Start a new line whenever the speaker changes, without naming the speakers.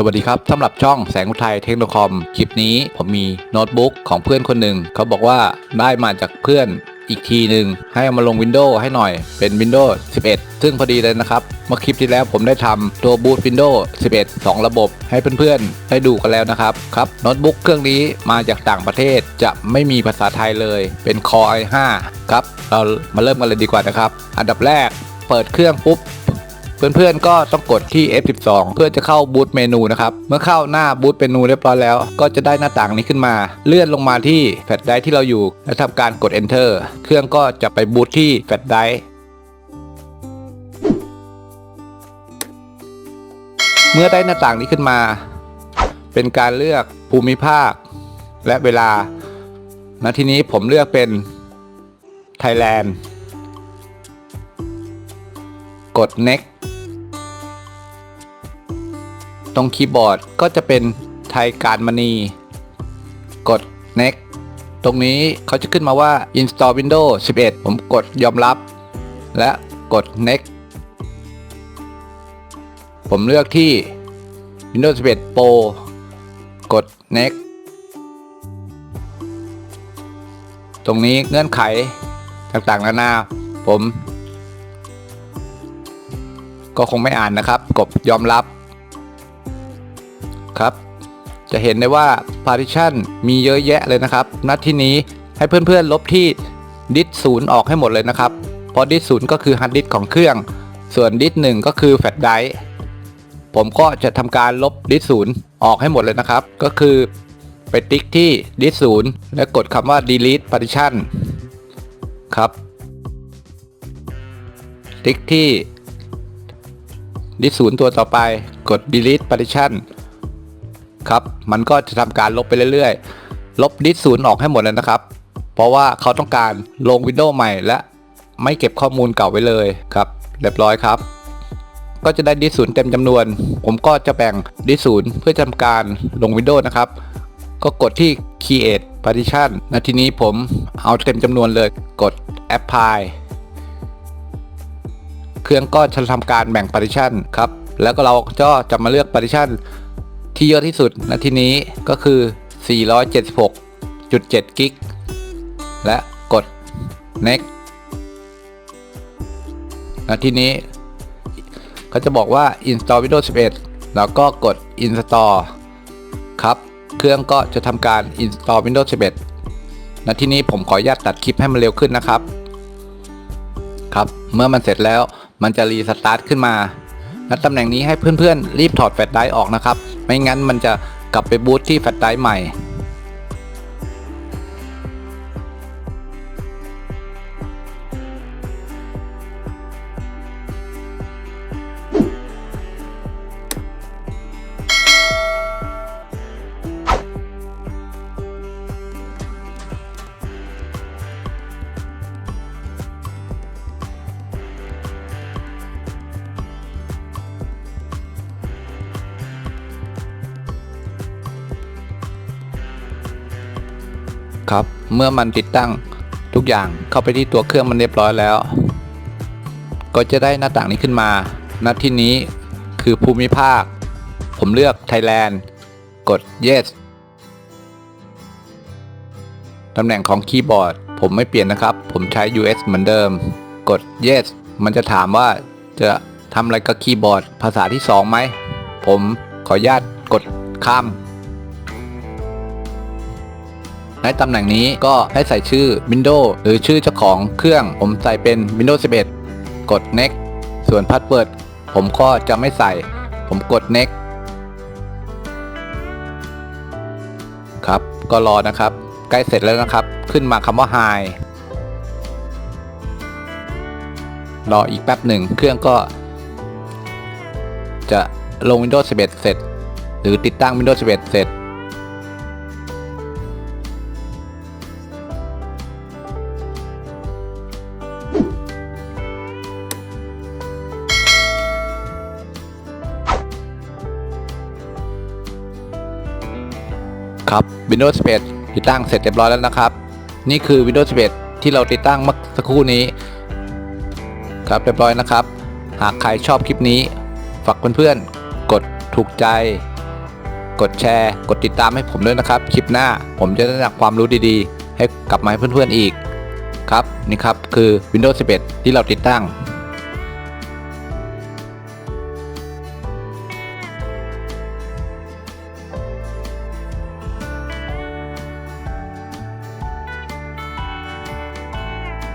สวัสดีครับสำหรับช่องแสงอุทัยเทคโนคอม คลิปนี้ผมมีโน้ตบุ๊กของเพื่อนคนหนึ่ง เขาบอกว่าได้มาจากเพื่อนอีกทีหนึ่งให้เอามาลง Windows ให้หน่อยเป็น Windows 11 ซึ่งพอดีเลยนะครับ เมื่อคลิปที่แล้วผมได้ทำตัวบูต Windows 11 2 ระบบให้เพื่อนๆ ได้ดูกันแล้วนะครับ ครับโน้ตบุ๊กเครื่องนี้มาจากต่างประเทศจะไม่มีภาษาไทยเลยเป็น Core i5 ครับ เรามาเริ่มกันเลยดีกว่านะครับ อันดับแรกเปิดเครื่องปุ๊บ เพื่อนๆก็ต้องกดที่ F12 เพื่อจะเข้าบูตเมนูนะครับ เมื่อเข้าหน้าบูตเมนูเรียบร้อยแล้ว ก็จะได้หน้าต่างนี้ขึ้นมา เลื่อนลงมาที่แฟลชไดรฟ์ที่เราอยู่ แล้วทำการกด Enter เครื่องก็จะไปบูตที่แฟลชไดรฟ์เมื่อได้หน้าต่างนี้ขึ้นมา เป็นการเลือกภูมิภาค และเวลาณที่นี้ผมเลือกเป็น Thailand กด next ตรงคีย์บอร์ดก็จะเป็นไทยการมณี กด next ตรงนี้เขาจะขึ้นมาว่า install Windows 11 ผมกดยอมรับ และกด next ผมเลือกที่ Windows 11 Pro กด next ตรงนี้เงื่อนไขต่างๆนานา ผม ก็คงไม่อ่านนะครับ กดยอมรับ ครับ จะเห็นได้ว่า partition มีเยอะแยะเลยนะครับนัดที่นี้ให้เพื่อนๆลบที่ดิสศูนย์ออกให้หมดเลยนะครับ เพราะดิสศูนย์ก็คือฮาร์ดดิสของเครื่อง ส่วนดิสหนึ่งก็คือแฟลชไดรฟ์ผมก็จะทำการลบดิสศูนย์ออกให้หมดเลยนะครับ ก็คือไปติ๊กที่ดิสศูนย์และกดคำว่า delete partition ครับติ๊กที่ดิสศูนย์ตัวต่อไปกด delete partition ครับ มันก็จะทำการลบไปเรื่อยๆ ลบดิสศูนย์ออกให้หมดเลยนะครับ เพราะว่าเขาต้องการลง Windows ใหม่และไม่เก็บข้อมูลเก่าไว้เลยครับ เรียบร้อยครับ ก็จะได้ดิสศูนย์เต็มจำนวน ผมก็จะแบ่งดิสศูนย์เพื่อทำการลง Windows นะครับ ก็กดที่ create partition นาทีนี้ผมเอาเต็มจำนวนเลยกด apply เครื่องก็จะทำการแบ่ง partition ครับ แล้วก็เราก็จะมาเลือก partition ที่เยอะที่สุดณที่นี้ก็คือ 476.7 กิก และกด next ณที่นี้เขาจะบอกว่า install Windows 11 แล้วก็กด install ครับ เครื่องก็จะทำการ install Windows 11 ณที่นี้ผมขออนุญาตตัดคลิปให้มันเร็วขึ้นนะครับ ครับ เมื่อมันเสร็จแล้วมันจะรีสตาร์ทขึ้นมา ณตำแหน่งนี้ให้เพื่อนๆ รีบถอดแฟลชไดรฟ์ออกนะครับ ไม่งั้นมันจะกลับไปบูตที่แฟลชไดรฟ์ใหม่ ครับ เมื่อมันติดตั้งทุกอย่างเข้าไปที่ตัวเครื่องมันเรียบร้อยแล้ว ก็จะได้หน้าต่างนี้ขึ้นมาหน้าที่นี้คือภูมิภาค ผมเลือก Thailand กด yes ตำแหน่งของคีย์บอร์ด ผมไม่เปลี่ยนนะครับ ผมใช้ US เหมือนเดิม กด yes มันจะถามว่าจะทำอะไรกับคีย์บอร์ด ภาษาที่ 2 ไหม ผมขออนุญาตกดข้าม ในตำแหน่งนี้ก็ให้ใส่ชื่อ Windows หรือชื่อเจ้าของเครื่อง ผมใส่เป็น Windows 11 กด next ส่วน Password ผมก็จะไม่ใส่ ผมกด next ครับก็รอนะครับ ใกล้เสร็จแล้วนะครับ ขึ้นมาคำว่า Hi รออีกแป๊บหนึ่งเครื่องก็ จะลง Windows 11 เสร็จ หรือติดตั้ง Windows 11 เสร็จ Windows 11 ติดตั้งเสร็จเรียบร้อยแล้วนะครับ นี่คือ Windows 11 ที่เราติดตั้งเมื่อสักครู่นี้ ครับเรียบร้อยนะครับ หากใครชอบคลิปนี้ ฝากเพื่อนๆ กดถูกใจ กดแชร์ กดติดตามให้ผมด้วยนะครับ คลิปหน้าผมจะได้นำความรู้ดีๆ ให้กลับมาให้เพื่อนๆอีก ครับนี่ครับคือ Windows 11 ที่เราติดตั้ง